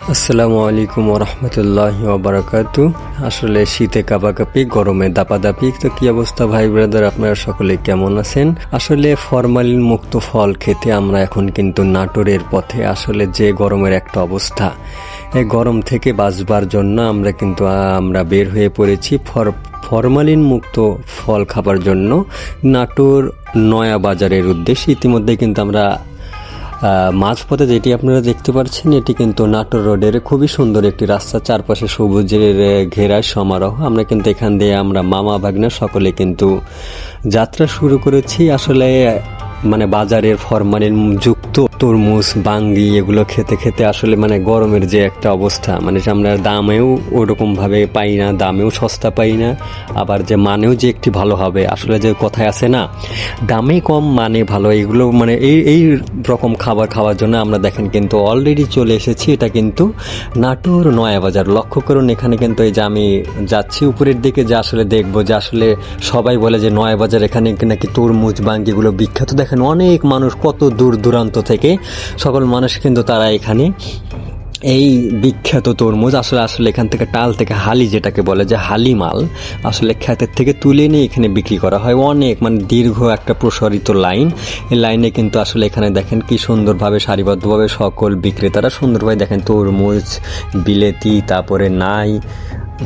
আসসালামু আলাইকুম রহমতুল্লাহ বারাকাতু আসলে শীতে কাপাকাপি, গরমে দাপাদাপি, তো কি অবস্থা ভাই ব্রাদার, আপনারা সকলে কেমন আছেন? আসলে ফরমালিন মুক্ত ফল খেতে আমরা এখন কিন্তু নাটোরের পথে, আসলে যে গরমের একটা অবস্থা। এই গরম থেকে বাঁচবার জন্য আমরা কিন্তু আমরা বের হয়ে পড়েছি ফর, ফরমালিন মুক্ত ফল খাবার জন্য। নাটোর নয়া বাজারের উদ্দেশ্যে ইতিমধ্যে কিন্তু আমরা মাঝপথে যেটি আপনারা দেখতে পাচ্ছেন, এটি কিন্তু নাটোর রোডের খুবই সুন্দর একটি রাস্তা। চারপাশে সবুজের ঘেরা সমারোহ। আমরা কিন্তু এখান দিয়ে আমরা মামা ভাগ্না সকলে কিন্তু যাত্রা শুরু করেছি। আসলে মানে বাজারের ফরমালিন যুক্ত তরমুজ, বাঙ্গি এগুলো খেতে খেতে আসলে মানে গরমের যে একটা অবস্থা মানে আমরা দামেও ওরকমভাবে পাই না, দামেও সস্তা পাই না, আবার যে মানেও যে একটি ভালো হবে, আসলে যে কথায় আছে না, দামে কম মানে ভালো, এগুলো মানে এই এই রকম খাবার খাওয়ার জন্য আমরা দেখেন কিন্তু অলরেডি চলে এসেছি, এটা কিন্তু নাটোর নয়াবাজার। লক্ষ্য করুন, এখানে কিন্তু এই যে আমি যাচ্ছি উপরের দিকে, যে আসলে দেখব যে আসলে সবাই বলে যে নয়াবাজার এখানে নাকি তরমুজ বাঙ্গিগুলো বিখ্যাত। দেখেন অনেক মানুষ কত দূর দূরান্ত থেকে সকল মানুষ কিন্তু তারা এখানে। এই বিখ্যাত তরমুজ আসলে আসলে এখান থেকে টাল থেকে হালি যেটাকে বলে, যে হালি মাল, আসলে ক্ষেতের থেকে তুলে নিয়ে এখানে বিক্রি করা হয়। অনেক মানে দীর্ঘ একটা প্রসারিত লাইন। এই লাইনে কিন্তু আসলে এখানে দেখেন কি সুন্দরভাবে, সারিবদ্ধভাবে সকল বিক্রেতারা সুন্দরভাবে দেখেন তরমুজ, বিলেতি, তারপরে নাই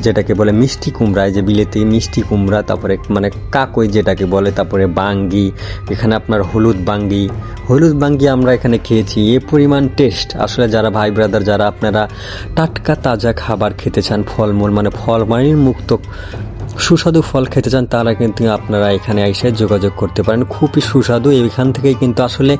যেটাকে বলে মিষ্টি কুমড়া যে বিলেতে মিষ্টি কুমড়া, তারপরে মানে কাকই যেটাকে বলে, তারপরে বাঙ্গি, এখানে আপনার হলুদ বাঙ্গি। হলুদ বাঙ্গি আমরা এখানে খেয়েছি, এ পরিমাণ টেস্ট আসলে যারা ভাই ব্রাদার যারা আপনারা টাটকা তাজা খাবার খেতে চান, ফলমূল মানে ফলমানির মুক্ত সুস্বাদু ফল খেতে চান, তারা কিন্তু আপনারা এখানে এসে যোগাযোগ করতে পারেন। খুবই সুস্বাদু, এখান থেকেই কিন্তু আসলে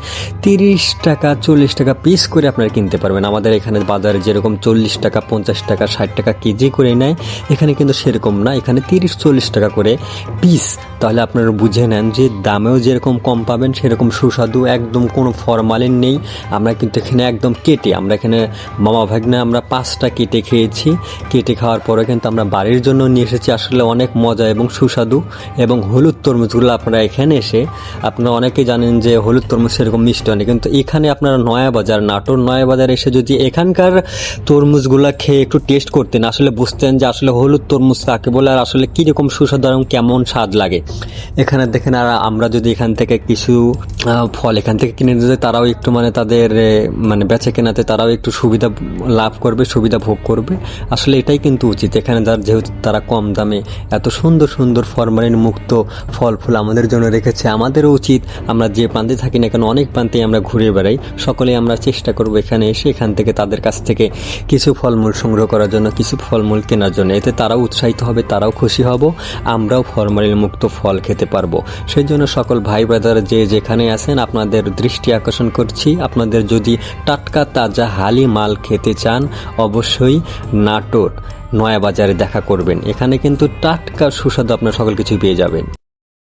তিরিশ টাকা, চল্লিশ টাকা পিস করে আপনারা কিনতে পারবেন। আমাদের এখানে বাজারে যেরকম চল্লিশ টাকা, পঞ্চাশ টাকা, ষাট টাকা কেজি করে নেয়, এখানে কিন্তু সেরকম না। এখানে তিরিশ, চল্লিশ টাকা করে পিস তাহলে আপনারা বুঝে নেন যে দামেও যেরকম কম পাবেন, সেরকম সুস্বাদু, একদম কোনো ফরমালিন নেই। আমরা কিন্তু এখানে একদম কেটে, আমরা এখানে মামা ভাগ্নে আমরা পাঁচটা কেটে খেয়েছি। কেটে খাওয়ার পরে কিন্তু আমরা বাড়ির জন্য নিয়ে এসেছি। আসলে অনেক মজা এবং সুস্বাদু এবং হলুদ তরমুজগুলো আপনারা এখানে এসে, আপনারা অনেকেই জানেন যে হলুদ তরমুজ সেরকম মিষ্টি হয় কিন্তু এখানে আপনারা নয়া বাজার নাটোর নয়া বাজার এসে যদি এখানকার তরমুজগুলো খেয়ে একটু টেস্ট করতেন, আসলে বুঝতেন যে আসলে হলুদ তরমুজ কাকে বলে আর আসলে কীরকম সুস্বাদু এবং কেমন স্বাদ লাগে। এখানে দেখেন আর আমরা যদি এখান থেকে কিছু ফল এখান থেকে কিনে দিতে তারাও একটু মানে তাদের মানে বেচে কেনাতে তারাও একটু সুবিধা লাভ করবে, সুবিধা ভোগ করবে। আসলে এটাই কিন্তু উচিত, এখানে যার যেহেতু তারা কম দামে এত সুন্দর সুন্দর ফরমালিন মুক্ত ফল ফুল আমাদের জন্য রেখেছে। আমাদেরও উচিত আমরা যে প্রান্তে থাকি না কেন, অনেক প্রান্তেই আমরা ঘুরে বেড়াই। সকলেই আমরা চেষ্টা করব এখানে এসে এখান থেকে তাদের কাছ থেকে কিছু ফলমূল সংগ্রহ করার জন্য, কিছু ফলমূল কেনার জন্য। এতে তারাও উৎসাহিত হবে, তারাও খুশি হব, আমরাও ফরমালিন মুক্ত ফল খেতে পারব। সেই জন্য সকল ভাই ব্রাদার যে যেখানে আছেন, আপনাদের দৃষ্টি আকর্ষণ করছি। আপনাদের যদি টাটকা তাজা হালি মাল খেতে চান, অবশ্যই নাটোর। নয়া বাজারে দেখা করবেন। এখানে কিন্তু টাটকা সুস্বাদু আপনার সকল কিছু পেয়ে যাবেন।